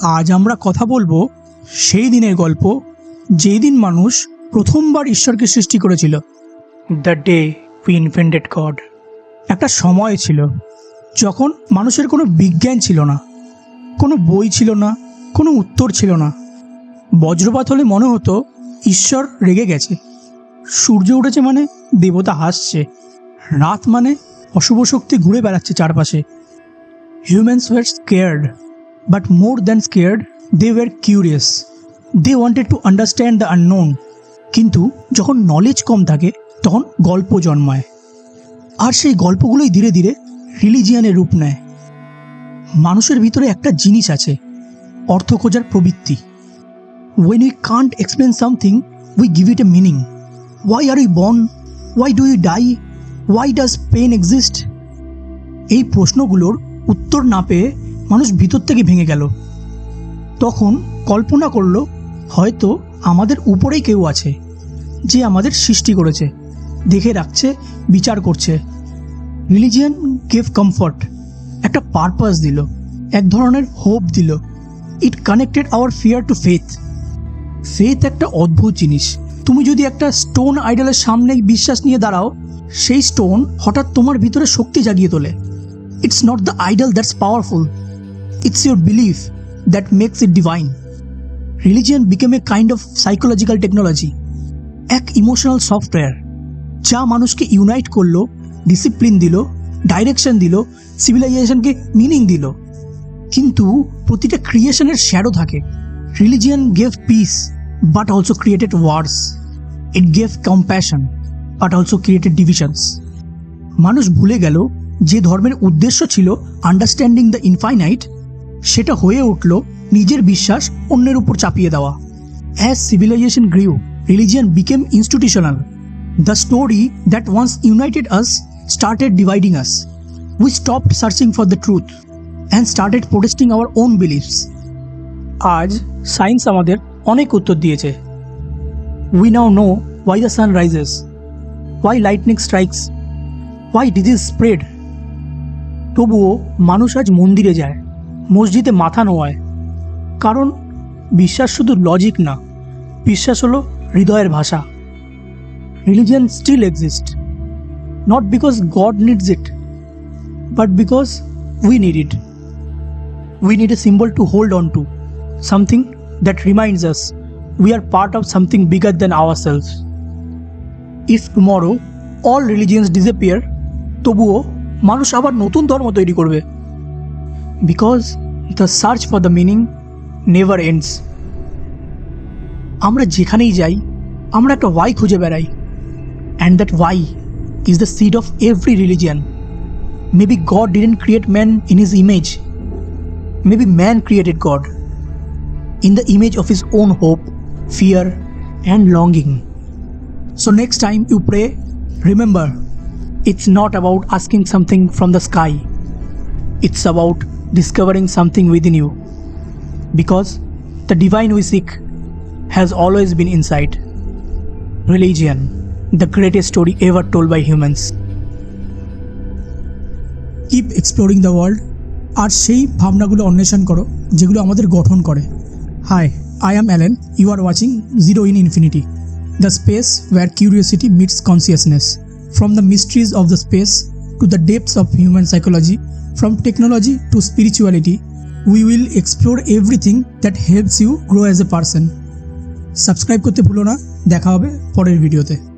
আজ আমরা কথা বলব সেই দিনের গল্প, যেই দিন মানুষ প্রথমবার ঈশ্বরকে সৃষ্টি করেছিল। The day we invented God একটা সময় ছিল যখন মানুষের কোনো বিজ্ঞান ছিল না, কোনো বই ছিল না, কোনো উত্তর ছিল না। বজ্রপাত হলে মনে হতো ঈশ্বর রেগে গেছে। সূর্য উঠেছে মানে দেবতা হাসছে। রাত মানে অশুভ শক্তি ঘুরে বেড়াচ্ছে চারপাশে। Humans were scared but more than scared they were curious they wanted to understand the unknown কিন্তু যখন নলেজ কম থাকে, তখন গল্প জন্মায়। আর সেই গল্পগুলোই ধীরে ধীরে রিলিজিয়ানের রূপ নেয়। মানুষের ভিতরে একটা জিনিস আছে, অর্থ খোঁজার প্রবৃত্তি। When we can't explain something we give it a meaning why are you born why do you die why does pain exist এই প্রশ্নগুলোর উত্তর না পেয়ে মানুষ ভিতর থেকে ভেঙে গেল। তখন কল্পনা করল, হয়তো আমাদের উপরেই কেউ আছে, যে আমাদের সৃষ্টি করেছে, দেখে রাখছে, বিচার করছে। রিলিজিয়ান গেভ কমফর্ট একটা পারপাস দিল, এক ধরনের হোপ দিল। It connected our fear to faith faith একটা অদ্ভুত জিনিস। তুমি যদি একটা স্টোন আইডলের সামনে বিশ্বাস নিয়ে দাঁড়াও, সেই স্টোন হঠাৎ তোমার ভিতরে শক্তি জাগিয়ে তোলে। It's not the idol that's powerful it's your belief that makes it divine religion became a kind of psychological technology এক ইমোশনাল সফটওয়্যার যা মানুষকে ইউনাইট করল ডিসিপ্লিন দিল ডাইরেকশন দিল সিভিলাইজেশনকে মিনিং দিল। কিন্তু প্রতিটা ক্রিয়েশনের শ্যাডো থাকে। Religion gave peace but also created wars it gave compassion but also created divisions মানুষ ভুলে গেল যে ধর্মের উদ্দেশ্য ছিল আন্ডারস্ট্যান্ডিং দ্য ইনফাইনাইট সেটা হয়ে উঠল নিজের বিশ্বাস অন্যের উপর চাপিয়ে দেওয়া। As civilization grew religion became institutional the story that once united us started dividing us we stopped searching for the truth and started protesting our own beliefs আজ সায়েন্স আমাদের অনেক উত্তর দিয়েছে। We now know why the sun rises why lightning strikes why disease spread তবুও মানুষ আজ মন্দিরে যায়। মসজিদে মাথা নোয়ায়। কারণ বিশ্বাস শুধু লজিক না, বিশ্বাস হলো হৃদয়ের ভাষা। Religion still exist not because God needs it but because we need it we need a symbol to hold on to something that reminds us we are part of something bigger than our selves if tomorrow all religions disappear তবুও মানুষ আবার নতুন ধর্ম তৈরি করবে। Because the search for the meaning never ends আমরা যেখানেই যাই আমরা একটা ওয়াই খুঁজে বেড়াই and that why is the seed of every religion maybe God didn't create man in his image Maybe man created God in the image of his own hope, fear, and longing. So, next time you pray, remember it's not about asking something from the sky, it's about discovering something within you. Because the divine we seek has always been inside. Religion, the greatest story ever told by humans. Keep exploring the world আর সেই ভাবনাগুলো অন্বেষণ করো যেগুলো আমাদের গঠন করে hi I am Allen you are watching zero in infinity the space where curiosity meets consciousness from the mysteries of the space to the depths of human psychology from technology to spirituality we will explore everything that helps you grow as a person subscribe করতে ভুলো না। দেখা হবে পরের ভিডিওতে